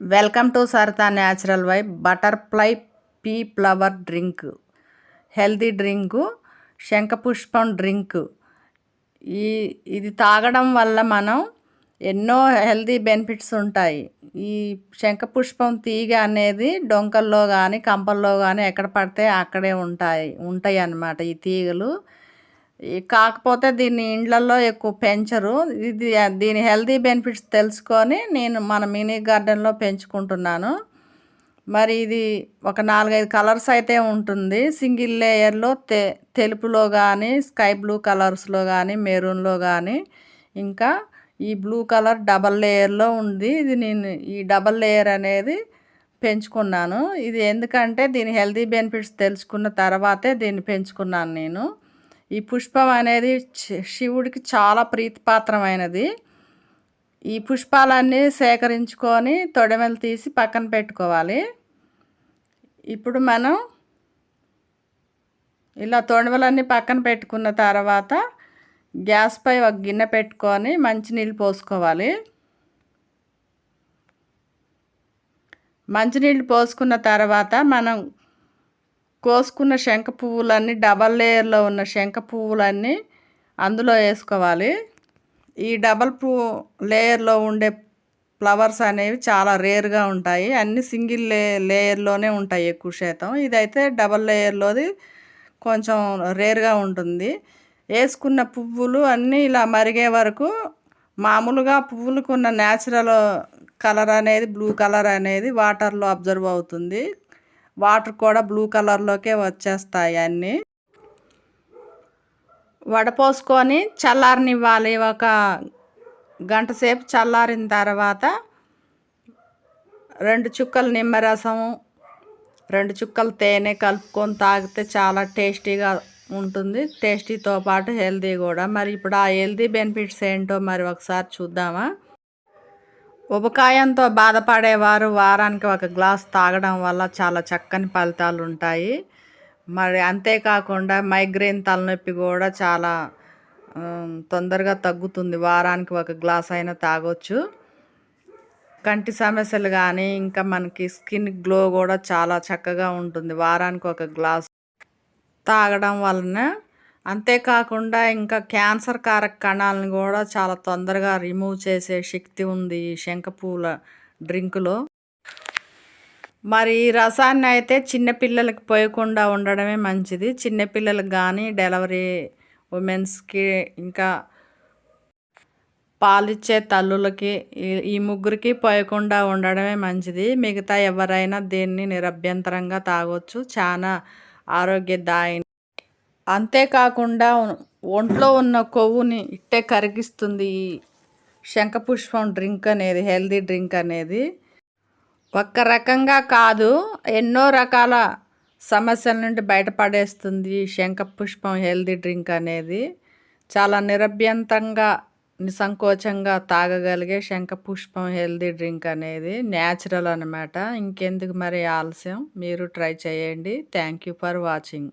Welcome to Sarita natural vibe. Butterfly pea flower drink. Healthy drink శంఖపుష్పం drink. ఈ ఇది తాగడం వల్ల మనం ఎన్నో హెల్దీ బెనిఫిట్స్ ఉంటాయి. ఈ శంఖపుష్పం తీగ అనేది డొంకల్లో కానీ కంపల్లో కానీ ఎక్కడ పడితే అక్కడే ఉంటాయి ఉంటాయి అన్నమాట ఈ తీగలు. కాకపోతే దీన్ని ఇండ్లలో ఎక్కువ పెంచరు. ఇది దీని హెల్తీ బెనిఫిట్స్ తెలుసుకొని నేను మన మినీ గార్డెన్లో పెంచుకుంటున్నాను. మరి ఇది ఒక నాలుగైదు కలర్స్ అయితే ఉంటుంది. సింగిల్ లేయర్లో తె తెలుపులో కానీ స్కై బ్లూ కలర్స్లో కానీ మెరూన్లో కానీ ఇంకా ఈ బ్లూ కలర్ డబల్ లేయర్లో ఉంది. ఇది నేను ఈ డబల్ లేయర్ అనేది పెంచుకున్నాను. ఇది ఎందుకంటే దీని హెల్తీ బెనిఫిట్స్ తెలుసుకున్న తర్వాతే దీన్ని పెంచుకున్నాను నేను. ఈ పుష్పం అనేది శివుడికి చాలా ప్రీతిపాత్రమైనది. ఈ పుష్పాలన్నీ సేకరించుకొని తొడమెలు తీసి పక్కన పెట్టుకోవాలి. ఇప్పుడు మనం ఇలా తొడవలన్నీ పక్కన పెట్టుకున్న తర్వాత గ్యాస్పై ఒక గిన్నె పెట్టుకొని మంచినీళ్ళు పోసుకోవాలి. మంచినీళ్ళు పోసుకున్న తర్వాత మనం కోసుకున్న శంఖ పువ్వులన్నీ డబల్ లేయర్లో ఉన్న శంఖ పువ్వులన్నీ అందులో వేసుకోవాలి. ఈ డబల్ పువ్వు లేయర్లో ఉండే ఫ్లవర్స్ అనేవి చాలా రేర్గా ఉంటాయి. అన్ని సింగిల్ లే లేయర్లోనే ఉంటాయి ఎక్కువ శాతం. ఇదైతే డబల్ లేయర్లోది కొంచెం రేర్గా ఉంటుంది. వేసుకున్న పువ్వులు అన్నీ ఇలా మరిగే వరకు మామూలుగా పువ్వులకు ఉన్న న్యాచురల్ కలర్ అనేది బ్లూ కలర్ అనేది వాటర్లో అబ్జర్వ్ అవుతుంది. వాటర్ కూడా బ్లూ కలర్లోకే వచ్చేస్తాయి అన్నీ. వడపోసుకొని చల్లారనివ్వాలి. ఒక గంట సేపు చల్లారిన తర్వాత రెండు చుక్కలు నిమ్మరసము రెండు చుక్కలు తేనె కలుపుకొని తాగితే చాలా టేస్టీగా ఉంటుంది. టేస్టీతో పాటు హెల్దీ కూడా. మరి ఇప్పుడు ఆ హెల్దీ బెనిఫిట్స్ ఏంటో మరి ఒకసారి చూద్దామా? ఉబకాయంతో బాధపడేవారు వారానికి ఒక గ్లాస్ తాగడం వల్ల చాలా చక్కని ఫలితాలు ఉంటాయి. మరి అంతేకాకుండా మైగ్రేన్ తలనొప్పి కూడా చాలా తొందరగా తగ్గుతుంది. వారానికి ఒక గ్లాస్ అయినా తాగొచ్చు. కంటి సమస్యలు కానీ ఇంకా మనకి స్కిన్ గ్లో కూడా చాలా చక్కగా ఉంటుంది. వారానికి ఒక గ్లాస్ తాగడం వలన అంతేకాకుండా ఇంకా క్యాన్సర్ కారక కణాలను కూడా చాలా తొందరగా రిమూవ్ చేసే శక్తి ఉంది ఈ శంఖపూల డ్రింకులో. మరి ఈ రసాన్ని అయితే చిన్నపిల్లలకి పోయకుండా ఉండడమే మంచిది. చిన్నపిల్లలకు కానీ డెలివరీ ఉమెన్స్కి ఇంకా పాలిచ్చే తల్లులకి ఈ ముగ్గురికి పోయకుండా ఉండడమే మంచిది. మిగతా ఎవరైనా దీన్ని నిరభ్యంతరంగా తాగొచ్చు. చాలా ఆరోగ్యదాయ అంతేకాకుండా ఒంట్లో ఉన్న కొవ్వుని ఇట్టే కరిగిస్తుంది ఈ శంఖపుష్పం డ్రింక్ అనేది హెల్దీ డ్రింక్ అనేది. ఒక్క రకంగా కాదు ఎన్నో రకాల సమస్యల నుండి బయటపడేస్తుంది శంఖపుష్పం హెల్దీ డ్రింక్ అనేది. చాలా నిరభ్యంతంగా నిసంకోచంగా తాగగలిగే శంఖపుష్పం హెల్దీ డ్రింక్ అనేది న్యాచురల్ అనమాట ఇంకెందుకు మరి ఆలస్యం? మీరు ట్రై చేయండి. Thank you for watching.